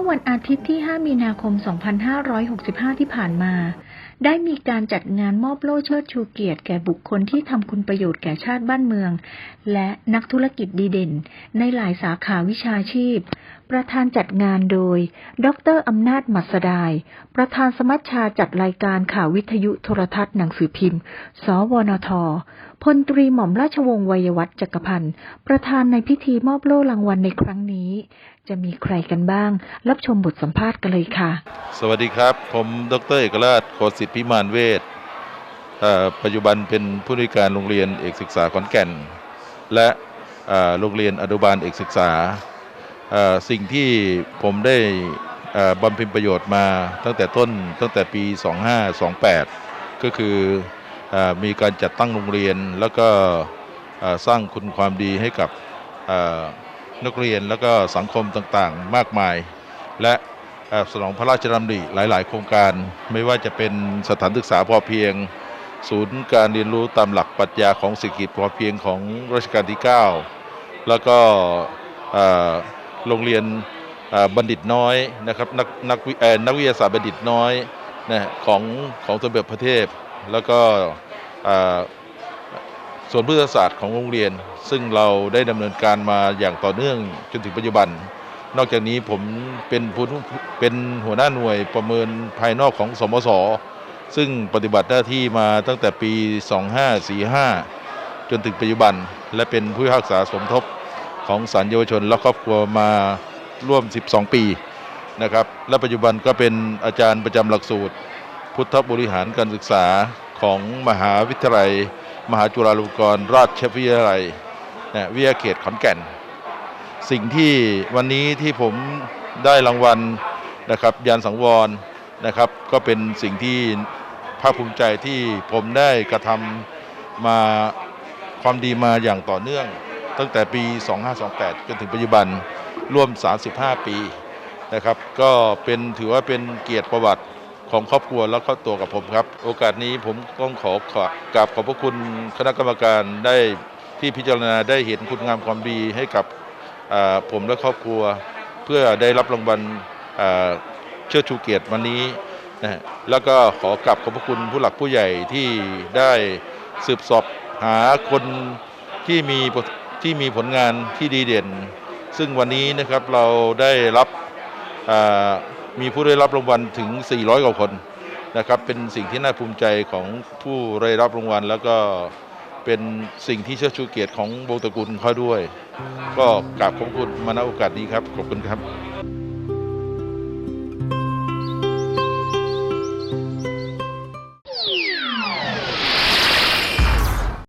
อวันอาทิตย์ที่ 5 มีนาคม 2565 ที่ผ่านมา ได้มีการจัดงานมอบโล่เชิดชูเกียรติแก่บุคคลที่ทำคุณประโยชน์แก่ชาติบ้านเมือง และนักธุรกิจดีเด่น ในหลายสาขาวิชาชีพ ประธานจัดงานโดย ดรอำนาจมัสดาย ประธานสมัชชาจัดรายการข่าววิทยุโทรทัศน์หนังสือพิมพ์ สวนท พลตรีหม่อมราชวงศ์วัยวัฒน์จักรพันธ์ ประธานในพิธีมอบโล่รางวัลในครั้งนี้ จะมีใครกันบ้าง รับชมบทสัมภาษณ์กันเลยค่ะ สวัสดีครับ ผมดรเอกราชโคสิทธิพิมานเวทเอ่อปัจจุบันเป็นผู้ในวยการโรงเรียนเอกศึกษาขอนแก่น และโรงเรียนอนุบาลเอกศึกษา สิ่งที่ผมได้บำเพ็ญประโยชน์มาตั้งแต่ต้นตั้งแต่ปี 2528 ก็คืออมีการจัดตั้งโรงเรียนแล้วก็สร้างคุณความดีให้กับนักเรียนแล้วก็สังคมต่างๆ มากมาย และสนองพระราชดำริหลาย ๆ โครงการไม่ว่าจะเป็นสถานศึกษาพอเพียง ศูนย์การเรียนรู้ตามหลักปรัชญาของเศรษฐกิจพอเพียงของรัชกาลที่ 9 แล้วก็ โรงเรียนบัณฑิตน้อยนะครับนักนักวินักวิทยาศาสตร์บัณฑิตน้อยนะของของสมเด็จพระเทพ แล้วก็ส่วนพฤกษศาสตร์ของโรงเรียน ซึ่งเราได้ดำเนินการมาอย่างต่อเนื่องจนถึงปัจจุบัน นอกจากนี้ผมเป็นผู้เป็นหัวหน้าหน่วยประเมินภายนอกของสมสซึ่งปฏิบัติหน้าที่มาตั้งแต่ปี 2545 จนถึงปัจจุบัน และเป็นผู้พิพากษาสมทบ ของศาลเยาวชนและครอบครัวมาร่วม 12 ปีนะครับ และปัจจุบันก็เป็นอาจารย์ประจำหลักสูตร พุทธบริหารการศึกษาของมหาวิทยาลัย มหาจุฬาลงกรณราชวิทยาลัยนะวิทยาเขตขอนแก่น สิ่งที่วันนี้ที่ผมได้รางวัลนะครับยานสังวรนะครับ ก็เป็นสิ่งที่ภาคภูมิใจที่ผมได้กระทำมาความดีมาอย่างต่อเนื่อง ตั้งแต่ปี 2528 จนถึงปัจจุบันร่วม 35 ปีนะครับ ก็เป็นถือว่าเป็นเกียรติประวัติของครอบครัวและครอบตัวกับผมครับ โอกาสนี้ผมต้องขอขอกราบขอบพระคุณคณะกรรมการได้ที่พิจารณาได้เห็นคุณงามความดีให้กับผมและครอบครัว เพื่อได้รับรางวัลเชิดชูเกียรติวันนี้นะฮะแล้วก็ขอกลับขอบพระคุณผู้หลักผู้ใหญ่ที่ได้สืบสอบหาคนที่มี ที่มีผลงานที่ดีเด่น ซึ่งวันนี้นะครับเราได้รับมีผู้ได้รับรางวัลถึง 400 กว่าคนนะครับเป็นสิ่งที่น่าภูมิใจของผู้ได้รับรางวัล แล้วก็เป็นสิ่งที่เชิดชูเกียรติของวงตระกูลเขาด้วย ก็กราบขอบคุณมาณโอกาสนี้ครับ ขอบคุณครับ